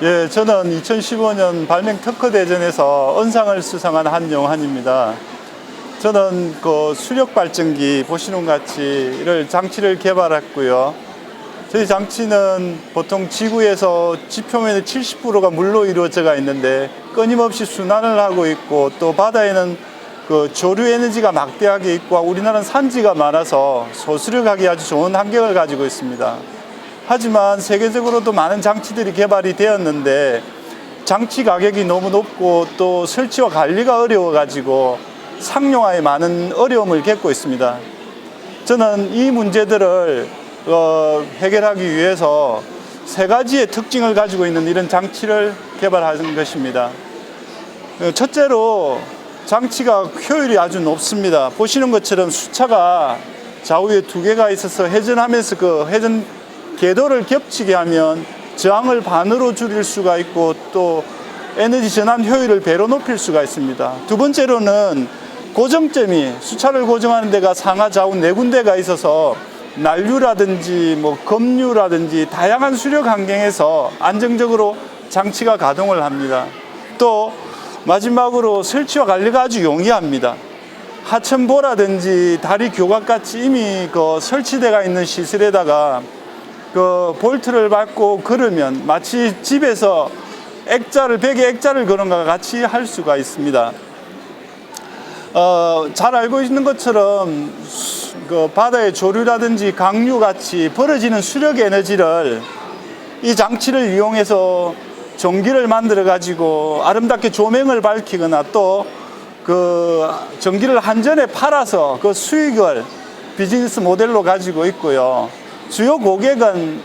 예, 저는 2015년 발명 특허 대전에서 언상을 수상한 한용환입니다. 저는 그 수력 발전기 보시는 것 같이 이를 장치를 개발했고요. 저희 장치는 보통 지구에서 지표면의 70%가 물로 이루어져가 있는데 끊임없이 순환을 하고 있고 또 바다에는 그 조류 에너지가 막대하게 있고 우리나라는 산지가 많아서 소수력하기 아주 좋은 환경을 가지고 있습니다. 하지만 세계적으로도 많은 장치들이 개발이 되었는데 장치 가격이 너무 높고 또 설치와 관리가 어려워 가지고 상용화에 많은 어려움을 겪고 있습니다. 저는 이 문제들을 어, 해결하기 위해서 세 가지의 특징을 가지고 있는 이런 장치를 개발한 것입니다. 어, 첫째로 장치가 효율이 아주 높습니다. 보시는 것처럼 수차가 좌우에 두 개가 있어서 회전하면서 그 회전 궤도를 겹치게 하면 저항을 반으로 줄일 수가 있고 또 에너지 전환 효율을 배로 높일 수가 있습니다. 두 번째로는 고정점이 수차를 고정하는 데가 상하 좌우 네 군데가 있어서 난류라든지 뭐 급류라든지 다양한 수력 환경에서 안정적으로 장치가 가동을 합니다. 또 마지막으로 설치와 관리가 아주 용이합니다. 하천보라든지 다리 교각 같이 이미 그 설치되어 있는 시설에다가 그 볼트를 밟고 걸으면 마치 집에서 액자를 벽에 액자를 거는 것과 같이 할 수가 있습니다. 어, 잘 알고 있는 것처럼 수- 그 바다의 조류라든지 강류 같이 벌어지는 수력 에너지를 이 장치를 이용해서 전기를 만들어 가지고 아름답게 조명을 밝히거나 또 그 전기를 한전에 팔아서 그 수익을 비즈니스 모델로 가지고 있고요. 주요 고객은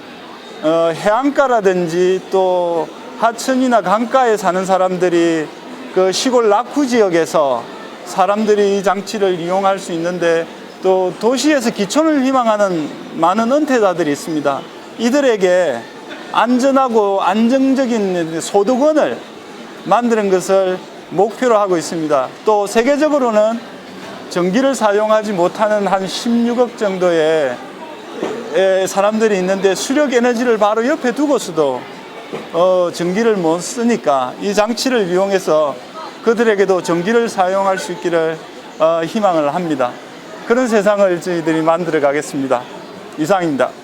어, 해안가라든지 또 하천이나 강가에 사는 사람들이 그 시골 낙후 지역에서 사람들이 이 장치를 이용할 수 있는데 또 도시에서 기촌을 희망하는 많은 은퇴자들이 있습니다. 이들에게 안전하고 안정적인 소득원을 만드는 것을 목표로 하고 있습니다. 또 세계적으로는 전기를 사용하지 못하는 한 16억 정도의 에, 사람들이 있는데 수력 에너지를 바로 옆에 두고서도 어, 전기를 못 쓰니까 이 장치를 이용해서 그들에게도 전기를 사용할 수 있기를 어, 희망을 합니다. 그런 세상을 저희들이 만들어 가겠습니다. 이상입니다.